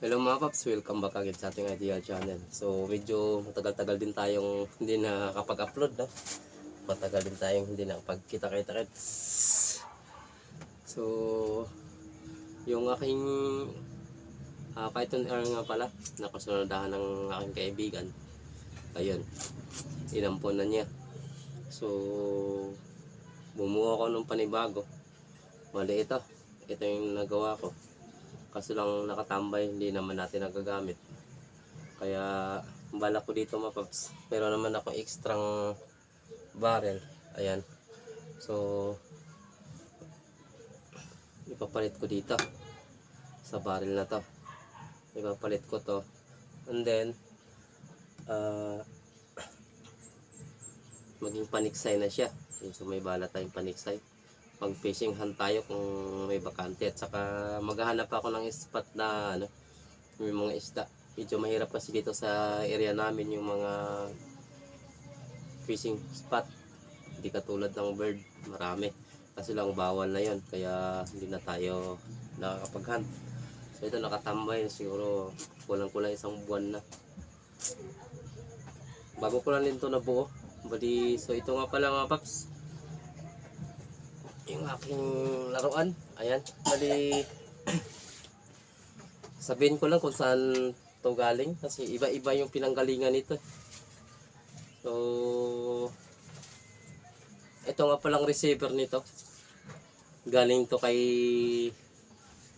Hello mga paps, welcome back again sa ating idea channel. So medyo matagal-tagal din tayong hindi nakakapag-upload no? Matagal din tayong hindi nakapagkita-kita So yung aking uh, Python R nga pala, nakasunadahan ng aking kaibigan. Ayun, inampon na niya. So bumuo ako ng panibago. Mali ito. Ito yung nagawa ko. Kaso lang nakatambay, hindi naman natin nagagamit. Kaya bala ko dito mapaps. Pero naman ako extrang barrel. Ayan. So ipapalit ko dito sa barrel na to. Ipapalit ko to. And then uh, maging paniksay na siya. So may bala tayong paniksay pag fishing hunt tayo kung may bakante. At saka maghahanap ako ng spot na ano may mga isda. Medyo mahirap kasi dito sa area namin yung mga fishing spot. Hindi katulad ng bird. Marami. Kasi lang bawal na yon kaya hindi na tayo nakakapag hunt so ito nakatambay. Siguro kulang kulang isang buwan na. Bago ko lang din to nabuo. Bali so ito nga pala mga paps yung aking laruan. Ayan. Bali, sabihin ko lang kung saan to galing. Kasi iba-iba yung pinanggalingan nito. So, ito nga palang receiver nito. Galing to kay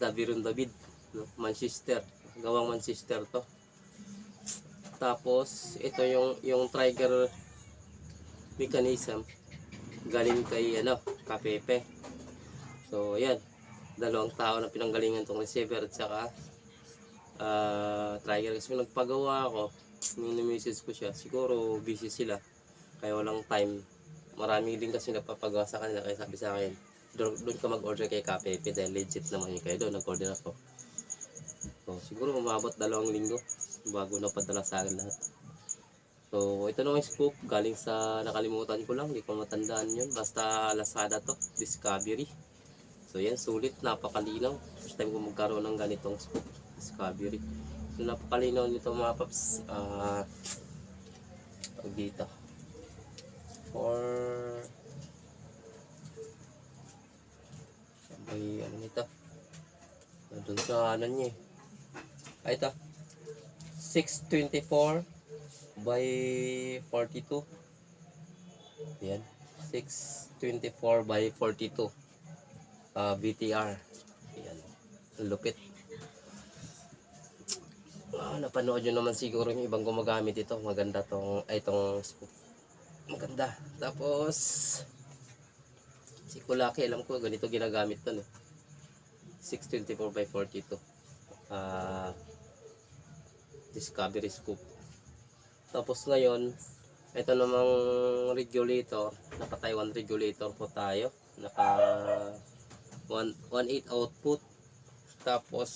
Daviron David. No? Manchester. Gawang Manchester to. Tapos, ito yung, yung trigger mechanism galing kay ano, Kapepe. So, ayan. Dalawang tao na pinanggalingan tong receiver at saka uh, trigger. Kasi nagpagawa ako, nung na-message ko siya, siguro busy sila. Kaya walang time. Marami din kasi napapagawa sa kanila. Kaya sabi sa akin, doon, doon ka mag-order kay Kapepe dahil legit naman yun. Kaya doon nag-order ako. So, siguro umabot dalawang linggo bago napadala sa akin lahat. So, ito na yung scoop. Galing sa nakalimutan ko lang. Hindi ko matandaan yun. Basta Lazada to. Discovery. So, yan. Sulit. Napakalinaw. First time ko magkaroon ng ganitong scoop. Discovery. So, napakalinaw nito mga paps. Ah... Uh, dito. For... Ay, ano nito? Doon sa ano niya eh. Ay, ito. 624 by 42 yan. 624 by 42 uh, BTR yan. Lupit. Ah, napanood nyo naman siguro yung ibang gumagamit ito. Maganda tong ay itong maganda. Tapos si Kulaki alam ko ganito ginagamit to no? 624 by 42 ah discovery scoop tapos ngayon, ito namang regulator, naka Taiwan regulator po tayo. Naka 1.8 output. Tapos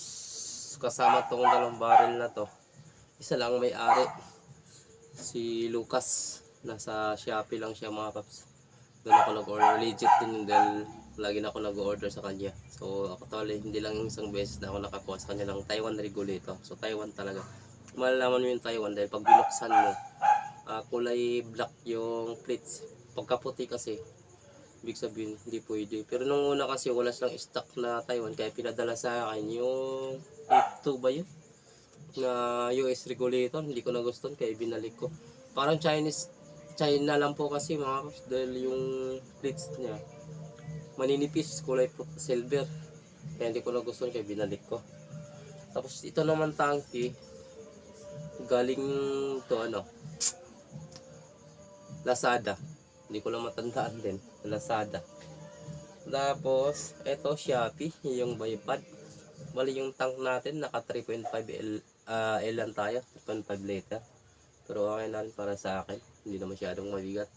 kasama tong dalawang barrel na to. Isa lang may-ari. Si Lucas. Nasa Shopee lang siya mga paps. Doon ako nag-order. Legit din dahil lagi na ako nag-order sa kanya. So actually hindi lang isang beses na ako nakakuha sa kanya ng Taiwan regulator. So Taiwan talaga malalaman mo yung Taiwan dahil pag binuksan mo uh, kulay black yung plates. Pagka puti kasi ibig sabihin hindi pwede. Pero nung una kasi wala silang stock na Taiwan kaya pinadala sa akin yung F2 ba yun? Na US regulator hindi ko nagustuhan kaya binalik ko. Parang Chinese China lang po kasi mga kaps dahil yung plates niya maninipis kulay silver. Kaya hindi ko nagustuhan kaya binalik ko. Tapos ito naman tangki galing to ano? Lazada. Hindi ko lang matandaan din. Lazada. Tapos eto Shopee yung baypad bali yung tank natin naka 3.5 L, uh, L lang tayo 3.5 liter. Pero okay rin para sa akin. Hindi na masyadong mabigat.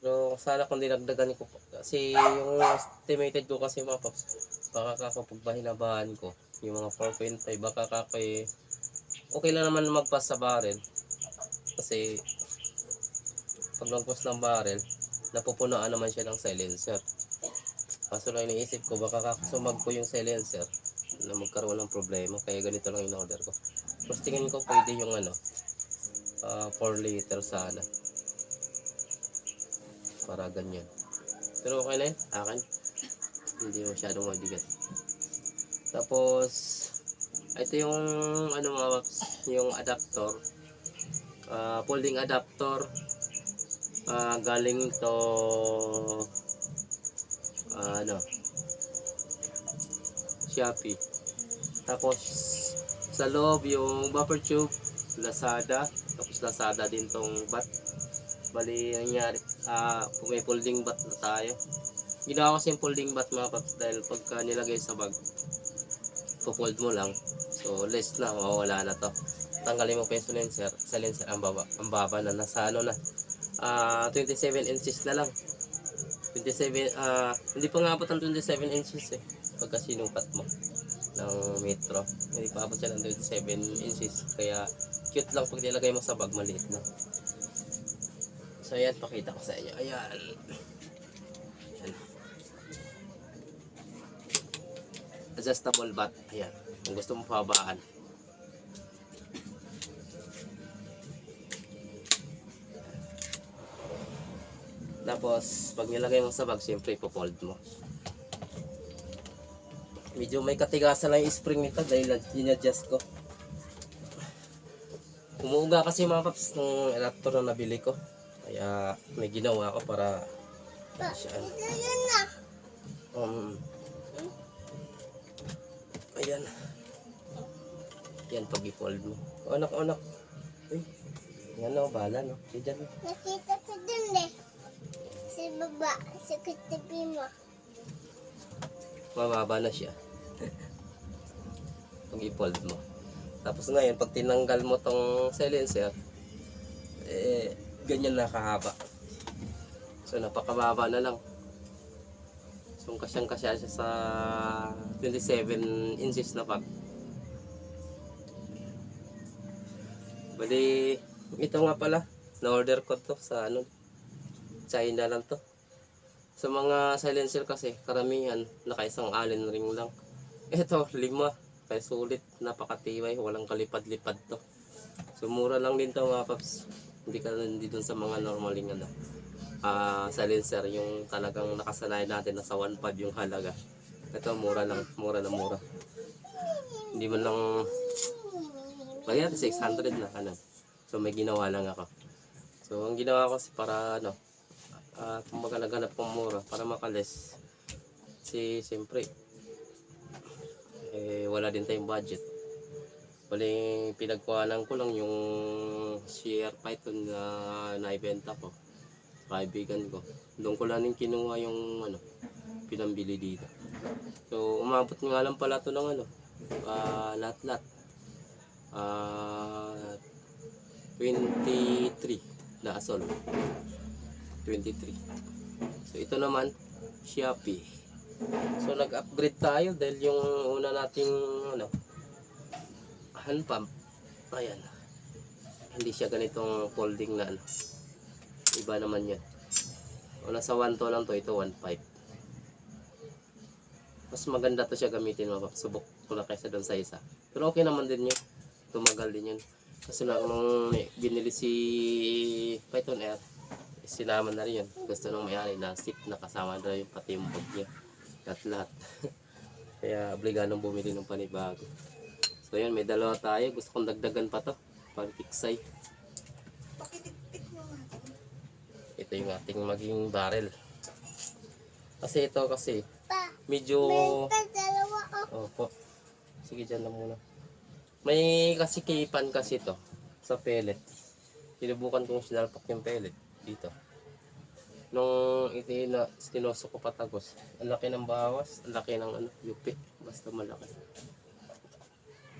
Pero sana kung dinagdagan ko kasi yung estimated ko kasi mga paps baka kakapagpahinabahan ko. Yung mga 4.5 baka kakay okay lang naman magpas sa barrel kasi pag nagpas ng barrel napupunuan naman siya ng silencer kaso lang iniisip ko baka kakasumag ko yung silencer na magkaroon ng problema. Kaya ganito lang in-order ko. Mas tingin ko pwede yung ano, ah, 4 liter sana. Para ganyan. Pero okay na yun, akin. Hindi masyadong mabigat. Tapos, ito yung ano mga paps, yung adapter. Ah, folding adapter. Ah, galing to ah, ano Shopee. Tapos sa loob yung buffer tube, Lazada. Tapos Lazada din tong bat. Bali nangyari, ah may folding bat na tayo. Ginawa ko kasi yung folding bat mga paps dahil pagka nilagay sa bag, po-fold mo lang. So less na, mawawala na to. Tanggalin mo pa yung silencer. Silencer ang baba, ang baba na nasa ano na. Ah 27 inches na lang. 27, ah hindi pa nga abot ang 27 inches eh. Pagka sinukat mo ng metro. Hindi pa abot siya ng 27 inches. Kaya cute lang pag nilagay mo sa bag, maliit lang. So ayan, pakita ko sa inyo. Ayan. Adjustable bat. Ayan. Kung gusto mo pabaan. Tapos, pag nilagay mo sa bag, siyempre ipo-fold mo. Medyo may katigasan lang yung spring nito dahil in-adjust ko. Umuuga kasi mga paps ng adapter na nabili ko. Kaya may ginawa ko para siya. Um, Yan pag i-fold mo. O, anak, anak. Uy. Yan o, bala no. Di dyan. Nakita ko dun eh. Sa baba, sa katabi mo. Mababa na siya. pag i-fold mo. Tapos ngayon, pag tinanggal mo tong silencer, eh, ganyan na kahaba. So, napakababa na lang. So, kasyang kasya siya sa 27 inches na pag. Bali, ito nga pala, na-order ko to sa ano, China lang to. Sa mga silencer kasi, karamihan, nakaisang allen ring lang. Ito, lima. Kaya sulit, napakatiway, walang kalipad-lipad to. So, mura lang din to mga paps. Hindi ka hindi dun sa mga normaling ano. Ah, silencer, yung talagang nakasanayan natin na sa 1.5 yung halaga. Ito, mura lang, mura na mura. Hindi man lang, bagay natin 600 na, ano. So, may ginawa lang ako. So, ang ginawa ko para, ano, uh, kumbaga naghanap ng mura para makalis. Si siyempre eh wala din tayong budget. Bali pinagkuhanan ko lang yung share python na naibenta ko. Kaibigan ko. Doon ko lang kinuha yung ano pinambili dito. So umabot nga lang pala to ng ano ah lahat lahat ah 23 na asol 23. So ito naman, Shopee. So nag-upgrade tayo dahil yung una nating ano, hand pump. Ayan. Hindi siya ganitong folding na ano. Iba naman yan. Una sa 1 to lang to, ito 1.5. Mas maganda to siya gamitin mga pap. Subok ko na kaysa doon sa isa. Pero okay naman din yun. Tumagal din yun. Kasi na nung binili si Python Air, sinama na rin yun. Gusto nung may-ari na stick na kasama na yung pati yung bag niya. Lahat lahat. Kaya obligadong bumili ng panibago. So yun, may dalawa tayo. Gusto kong dagdagan pa to. Para tiksay. Ito yung ating maging barrel. Kasi ito kasi medyo... oh. Opo. Sige, dyan lang muna. May kasi kipan kasi to sa pellet. Sinubukan kong sinalpak yung pellet dito. Nung itina, tinosok ko patagos, ang laki ng bawas, ang laki ng ano, yupi. Basta malaki.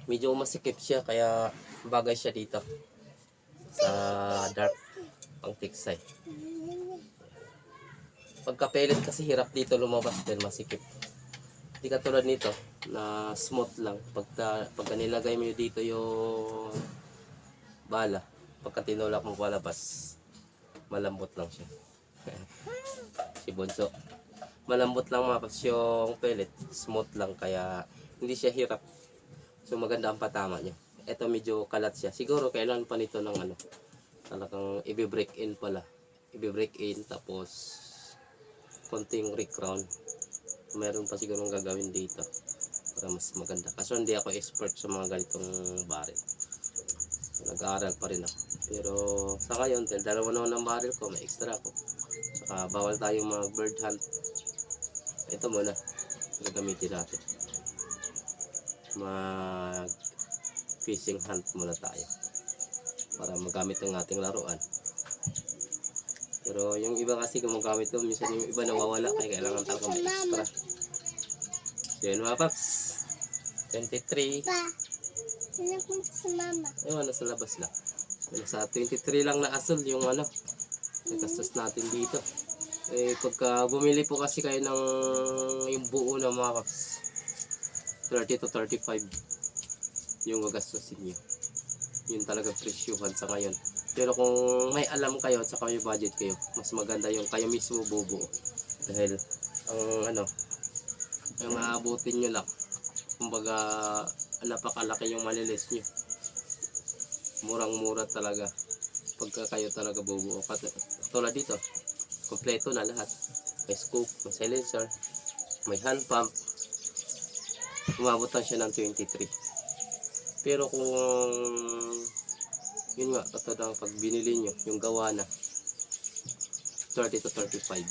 Medyo masikip siya, kaya bagay siya dito. Sa dark pang tiksay. Pagka pellet kasi hirap dito lumabas din masikip. Hindi katulad nito na smooth lang. Pagka, pagka nilagay mo dito yung bala, pagka tinulak mo palabas, malambot lang siya. si Bunso. Malambot lang mapas yung pellet. Smooth lang kaya Hindi siya hirap. So maganda ang patama niya. Ito medyo kalat siya. Siguro kailan pa nito ng ano. Talagang i-break in pala. I-break in tapos konting recrown. Meron pa siguro gagawin dito para mas maganda. Kaso hindi ako expert sa mga ganitong barrel. Nag-aaral pa rin ako. Pero sa ngayon, dahil dalawa naman ng barrel ko, may extra ako. Saka bawal tayong mag bird hunt. Ito muna. Gagamitin natin. Mag fishing hunt muna tayo. Para magamit ng ating laruan. Pero yung iba kasi gumagamit to, minsan yung iba nawawala kaya kailangan talaga may extra. So yun mga paps. 23. Pa, sino po si mama? Ayun, nasa labas lang. So, nasa 23 lang na asol yung ano. Nagastos natin dito. Eh, pagka bumili po kasi kayo ng yung buo na mga kaps, 30 to 35 yung gagastusin nyo. Yun talaga presyuhan sa ngayon. Pero kung may alam kayo at saka may budget kayo, mas maganda yung kayo mismo bubuo. Dahil ang ano, yung aabutin nyo lang. Kumbaga, napakalaki yung malilis nyo murang-mura talaga pagka kayo talaga bubuo. Kat- Tulad dito, kompleto na lahat. May scoop, may silencer, may hand pump. Umabot siya ng 23. Pero kung yun nga, katulad pag binili nyo, yung gawa na 30 to 35.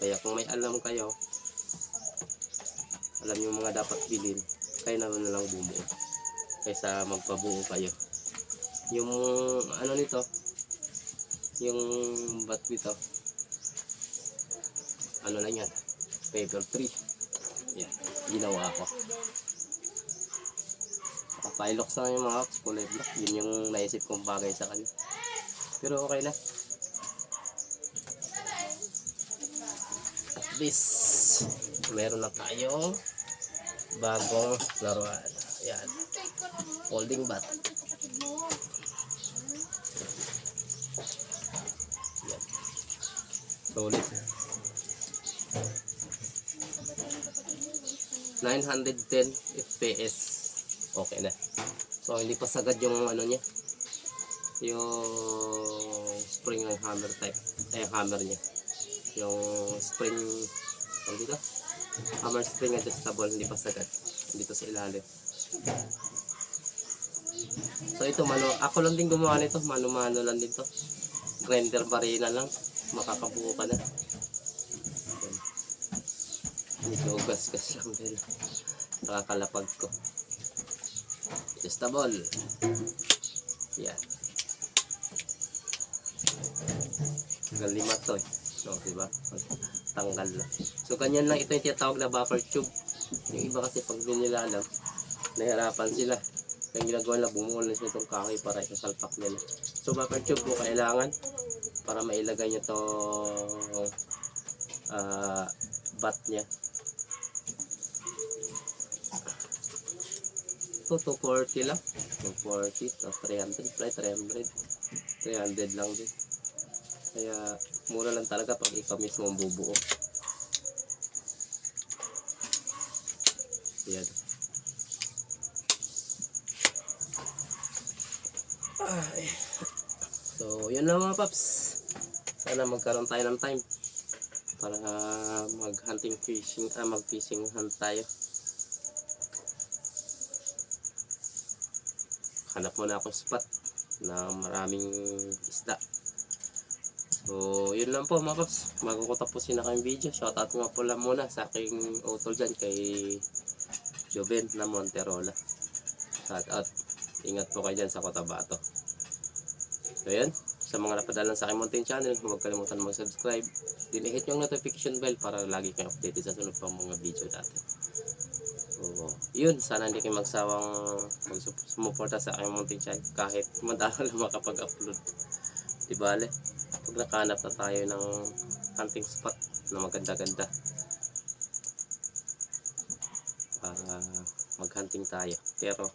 Kaya kung may alam kayo, alam nyo mga dapat bilhin, kayo na na lang bumuo. Kaysa magpabuo kayo yung ano nito yung bat nito ano lang yan paper 3 yan ginawa ko Pilux na yung mga kulay black. Yun yung naisip kong bagay sa kanya. Pero okay na. At least meron na tayong bagong laruan. Yan folding bat Yan. Solid. 910 FPS. Okay na. So, hindi pa sagad yung ano niya. Yung spring ng hammer type. Yung hammer niya. Yung spring, ano dito? Hammer spring adjustable, hindi pa sagad. Dito sa ilalim. So, ito, mano, ako lang din gumawa nito. Mano-mano lang din to grinder barina lang makakabuo ka na medyo gas-gas lang din nakakalapag ko adjustable yan. Hanggang lima to eh so diba? Tanggal na. So ganyan lang ito yung tinatawag na buffer tube. Yung iba kasi pag di nila alam nahirapan sila. Yung ginagawa nila bumuo na sila itong kahoy para isasalpak nila. So buffer tube po kailangan para mailagay nyo to ah bat niya. Ito 240 lang. 240 to 300 fly 300. 300 lang din. Kaya mura lang talaga pag ikaw mismo ang bubuo. Yan. Ay. So, yun lang mga paps. Sana magkaroon tayo ng time para mag-hunting fishing, ah, mag-fishing hunt tayo. Hanap muna ako spot na maraming isda. So, yun lang po mga paps. Bago ko tapusin na kayong video, shoutout nga po lang muna sa aking utol dyan kay Joven na Monterola. Shoutout. Ingat po kayo dyan sa Cotabato. So yan, sa mga napadalan sa aking Mountain Channel, huwag kalimutan mag-subscribe. Din i-hit yung notification bell para lagi kayong updated sa sunod pang mga video natin. So, yun, sana hindi kayo magsawang mag-sumuporta sa aking Mountain Channel kahit madalang lang makapag-upload. Di bale, pag nakahanap na tayo ng hunting spot na maganda-ganda para mag-hunting tayo. Pero,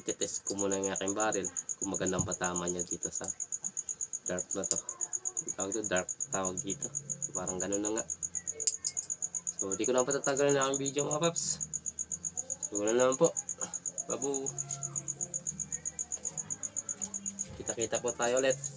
itetest ko muna yung aking barrel kung magandang patama niya dito sa dark na to. Tawag to dark tawag dito. Parang ganun na nga. So, di ko na patatagal na ang video mga paps. Wala naman po. Babu. Kita-kita po tayo ulit.